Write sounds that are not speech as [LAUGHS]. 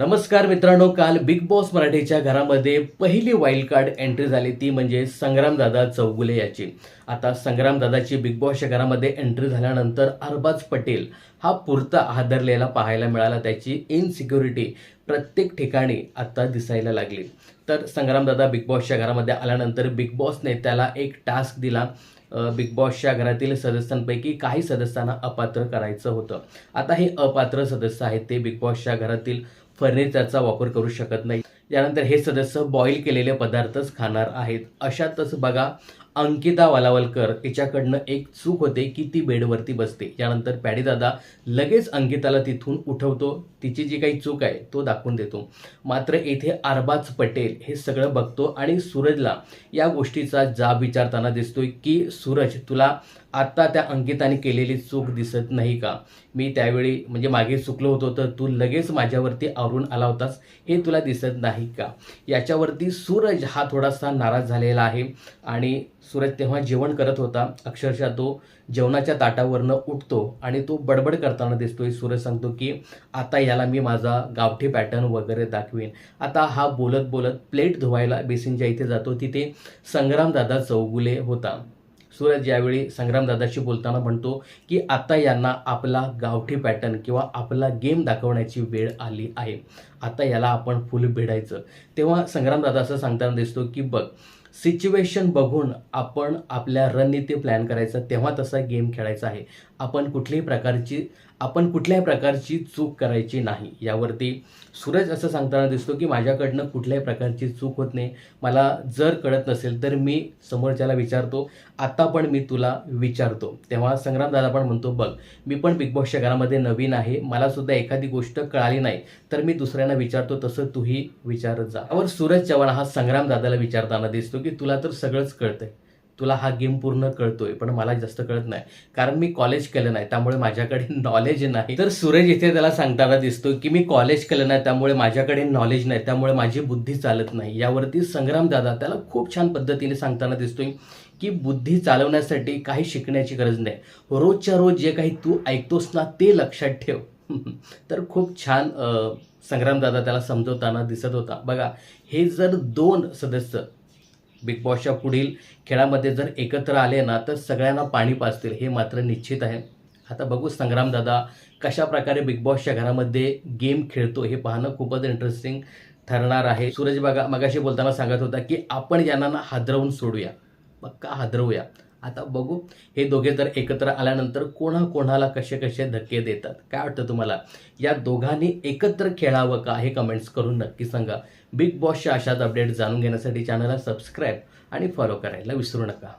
नमस्कार मित्रांनो काल बिग बॉस मराठीच्या घरामध्ये पहिली वाईल्ड कार्ड एंट्री झाली. ती म्हणजे संग्रामदादा चौगुले याची. आता संग्रामदादाची बिग बॉसच्या घरामध्ये एंट्री झाल्यानंतर अरबाज पटेल हा पुरता हादरलेला पाहायला मिळाला. त्याची इनसिक्युरिटी प्रत्येक ठिकाणी आता दिसायला लागली. तर संग्रामदादा बिग बॉसच्या घरामध्ये आल्यानंतर बिग बॉसने त्याला एक टास्क दिला. बिग बॉसच्या घरातील सदस्यांपैकी काही सदस्यांना अपात्र करायचं होतं. आता हे अपात्र सदस्य आहेत ते बिग बॉसच्या घरातील फर्निचरचा वापर करू शकत नाही. त्यानंतर हे सदस्य बॉईल केलेले पदार्थच खाणार आहेत. अशातच बघा अंकिता वालावलकर तिच्याकडनं एक चूक होते की ती बेडवरती बसते. यानंतर पॅडीदादा लगेच अंकिताला तिथून उठवतो. तिची जी काही चूक आहे तो दाखवून देतो. मात्र येथे अरबाज पटेल हे सगळं बघतो आणि सूरजला या गोष्टीचा जाब विचारताना दिसतोय की सूरज तुला आत्ता त्या अंकिताने केलेली चूक दिसत नाही का? मी त्यावेळी म्हणजे मागे चुकलो होतो तर तू लगेच माझ्यावरती आवरून आला होतास हे तुला दिसत नाही का? याच्यावरती सूरज हा थोडासा नाराज झालेला आहे आणि सूरज तेव्हा जेवण करत होता. अक्षरशः तो जेवणाच्या ताटावरनं उठतो आणि तो बडबड करताना दिसतोय. सूरज सांगतो की आता याला मी माझा गावठी पॅटर्न वगैरे दाखवेन. आता हा बोलत बोलत प्लेट धुवायला बेसिनच्या इथे जातो. तिथे संग्रामदादा चौगुले होता. सूरज यावेळी संग्रामदादाशी बोलताना म्हणतो की आता यांना आपला गावठी पॅटर्न किंवा आपला गेम दाखवण्याची वेळ आली आहे. आता याला आपण फुल भिडायचं. तेव्हा संग्रामदादा असं सांगताना दिसतो की बघ सिच्युएशन बघून आपण आपल्या रणनीती प्लॅन करायचा तेव्हा तसा गेम खेळायचा आहे. आपण कुठल्याही प्रकारची आपण कुठल्याही प्रकारची चूक करायची नाही. यावरती सूरज असं सांगताना दिसतो की माझ्याकडनं कुठल्याही प्रकारची चूक होत नाही. मला जर कळत नसेल तर मी समोरच्याला विचारतो. आत्ता पण मी तुला विचारतो. तेव्हा संग्रामदादा पण म्हणतो बघ मी पण बिग बॉसच्या घरामध्ये नवीन आहे. मलासुद्धा एखादी गोष्ट कळाली नाही. तर मी दुसऱ्यांना विचारतो तसं तूही विचारत जा. यावर सूरज चव्हाण हा संग्रामदादाला विचारताना दिसतो की तुला तर सगळंच कळतंय. तुला हा गेम पूर्ण कळतोय पण मला जास्त कळत नाही. कारण मी कॉलेज केलं नाही त्यामुळे माझ्याकडे [LAUGHS] नॉलेज नाही. तर सूरज इथे त्याला सांगताना दिसतो की मी कॉलेज केलं नाही त्यामुळे माझ्याकडे नॉलेज नाही त्यामुळे माझी बुद्धी चालत नाही. यावरती संग्राम दादा त्याला खूप छान पद्धतीने सांगताना दिसतोय की बुद्धी चालवण्यासाठी काही शिकण्याची गरज नाही. रोजच्या रोज जे काही तू ऐकतोस ना ते लक्षात ठेव. [LAUGHS] तर खूप छान संग्रामदादा त्याला समजवताना दिसत होता. बघा हे जर दोन सदस्य बिग बॉसच्या पुढील खेळामध्ये जर एकत्र आले ना तर सगळ्यांना पाणी पाजतील हे मात्र निश्चित आहे. आता बघू संग्रामदादा कशा प्रकारे बिग बॉसच्या घरामध्ये गेम खेळतो हे पाहणं खूपच इंटरेस्टिंग ठरणार आहे. सूरज बागा मगाशी बोलताना सांगत होता की आपण यांना हादरवून सोडूया मग का हादरवूया? आता बघू. हे दोघे जर एकत्र आल्यानंतर कोणा कोणाला कसे कसे धक्के देतात? काय वाटतं तुम्हाला? या दोघांनी एकत्र खेळावं का? हे कमेंट्स करून नक्की सांगा. बिग बॉसच्या अशाच अपडेट जाणून घेण्यासाठी चॅनलला सबस्क्राईब आणि फॉलो करायला विसरू नका.